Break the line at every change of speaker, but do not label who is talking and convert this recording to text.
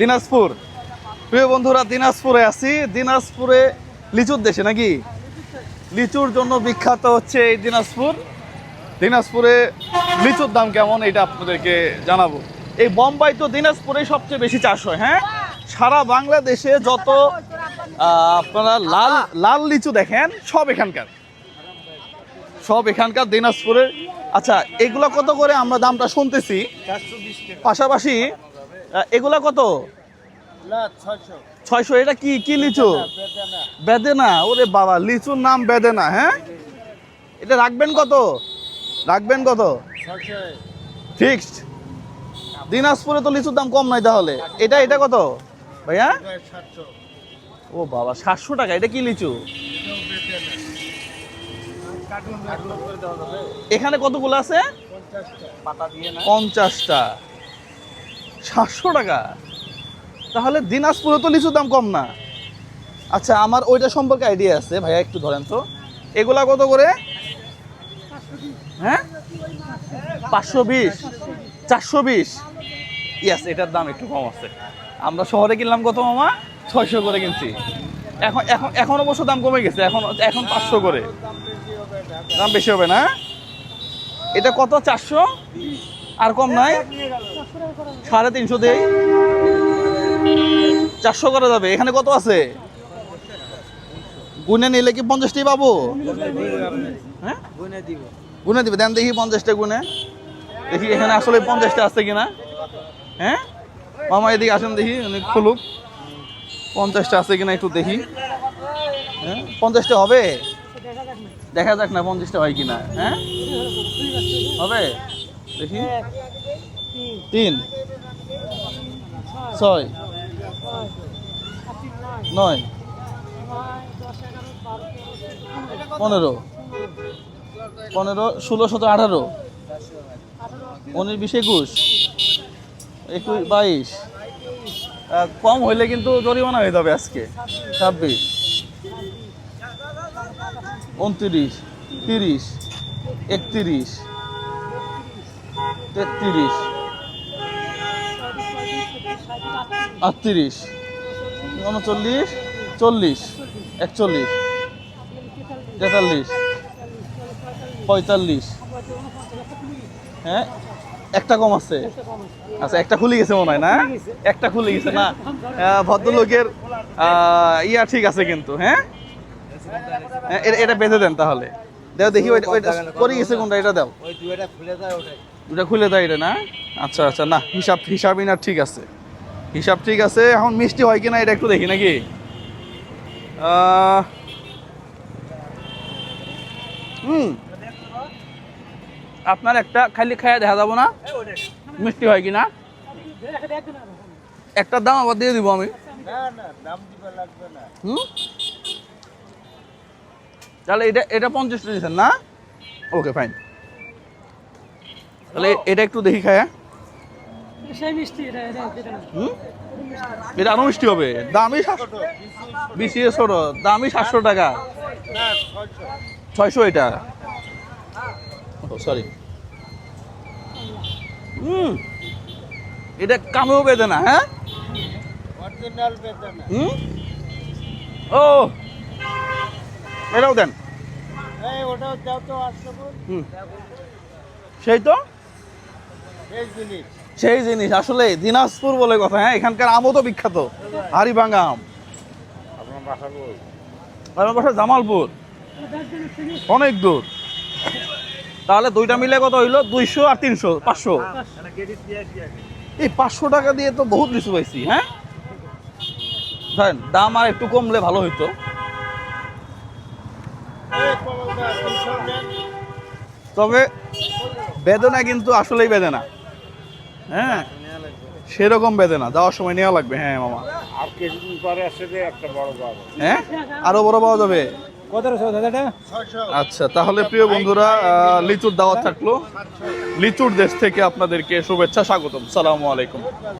দিনাজপুর। প্রিয় বন্ধুরা, দিনাজপুরে আছি। দিনাজপুরে লিচুর দেশে নাকি? লিচুর জন্য বিখ্যাত হচ্ছে এই দিনাজপুর। দিনাজপুরে লিচুর দাম কেমন এটা আপনাদেরকে জানাব। এই বোম্বাই তো দিনাজপুরে সবচেয়ে বেশি চাষ হয় হ্যাঁ? সারা বাংলাদেশে যত আপনারা লাল লাল লিচু দেখেন, সব এখানকার। সব এখানকার দিনাজপুরের আচ্ছা এগুলো কত করে আমরা দামটা শুনতেছি? পাশাপাশি এগুলা কত?
ছয়শো।
এটা কি কি লিচু?
বেদানা।
ওরে বাবা লিচুর নাম বেদেনা হ্যাঁ? এটা রাখবেন কত? রাখবেন কত? ফিক্সড। দিনাজপুরে তো লিচুর দাম কম নাই তাহলে। এটা এটা কত? ভাইয়া? ও বাবা সাতশো টাকা এটা কি লিচু? এখানে কতগুলো আছে?
পঞ্চাশটা পাতা দিয়ে না
পঞ্চাশটা সাতশো টাকা। তাহলে দিনাজপুরে তো লিচুর দাম কম না। আচ্ছা আমার ওইটা সম্পর্কে আইডিয়া আছে। ভাইয়া, একটু ধরেন তো। এগুলা কত করে? হ্যাঁ? পাঁচশো বিশ। চারশো বিশ। ইয়াস এটার দাম একটু কম আছে। আমরা শহরে কিনলাম কত মামা? ছয়শো করে কিনছি। এখন এখন এখন অবশ্য দাম কমে গেছে। এখন এখন পাঁচশো করে। দাম বেশি হবে না? এটা কত? চারশো? আর কম নাই? সাড়ে তিনশো দেই। চারশো করা যাবে। এখানে কত আছে? গুনে নিলে কি পঞ্চাশটি পাবো? হ্যাঁ?
গুনে দিবে।
দেন দেখি পঞ্চাশটা গুনে। দেখি এখানে আসলে পঞ্চাশটা আছে কিনা। হ্যাঁ? মামা এদিকে আসেন দেখি খুলুক। পঞ্চাশটা আছে কিনা একটু দেখি। হ্যাঁ? পঞ্চাশটা হবে? দেখা যাক না পঞ্চাশটা হয় কিনা। হ্যাঁ? হবে? দেখি। তিন। ছয়। নয়। পনেরো। পনেরো, ষোলো, সতেরো, আঠারো। উনিশ, বিশ, একুশ। একুশ, বাইশ। কম হইলে কিন্তু জরিমানা হয়ে যাবে আজকে। ছাব্বিশ। উনত্রিশ, তিরিশ, একত্রিশ, তেত্রিশ। আটত্রিশ উনচল্লিশ চল্লিশ একচল্লিশ তেতাল্লিশ পঁয়তাল্লিশ। হ্যাঁ? একটা কম আছে। আচ্ছা একটা খুলে গেছে মনে হয় না? একটা খুলে গেছে না? ভদ্রলোকের আহ, ইয়া ঠিক আছে কিন্তু হ্যাঁ? হ্যাঁ, এটা- বেঁধে দেন তাহলে। দাও দেখি ওইটা ওইটা করে গেছে কোনটা? এটা দাও। দুটা খুলে দেয় এটা না? আচ্ছা আচ্ছা না হিসাব হিসাবই না ঠিক আছে। হিসাব ঠিক আছে। এখন মিষ্টি হয় কিনা এটা একটু দেখি নাকি? হুম। আপনার একটা খালি খাইয়া দেখা যাব না? মিষ্টি হয় কিনা? একটা দাম আবার দিয়ে দিব আমি। তাহলে এটা এটা পঞ্চাশ দিয়েছেন না? ওকে ফাইন তাহলে এটা একটু দেখি খায়া।
এটা
আরও মিষ্টি হবে। দামই সাতশো। বেশি ছোট। দামই সাতশো টাকা।
ছয়শো
এটা। সরি হুম। এটা কামেও বেদে না হ্যাঁ হুম? ও। এটাও দেন।
এই ওটাও দাও তো আটশো
হুম। সেই তো?
জিনিস।
সেই জিনিস আসলে দিনাজপুর বলে কথা হ্যাঁ এখানকার আমও তো বিখ্যাত হাড়িভাঙ্গা আম।
আপনার বাসা
আমার বাসা জামালপুর অনেক দূর। তাহলে দুইটা মিলে কত হইল? দুইশো আর তিনশো পাঁচশো। এই পাঁচশো টাকা দিয়ে তো বহুত কিছু পাইছি হ্যাঁ? ধরেন দাম আর একটু কমলে ভালো হইতো। তবে বেদনা কিন্তু আসলেই বেদনা। হ্যাঁ। সেরকম বেদনা যাওয়ার সময় নেওয়া লাগবে। হ্যাঁ মামা।
আর কিছুদিন পরে আসলে একটা বড় পাওয়া
হ্যাঁ? আরও বড় পাওয়া যাবে? আচ্ছা তাহলে প্রিয় বন্ধুরা লিচুর দাওয়াত থাকল। লিচুর দেশ থেকে আপনাদেরকে শুভেচ্ছা স্বাগতম। সালামু আলাইকুম।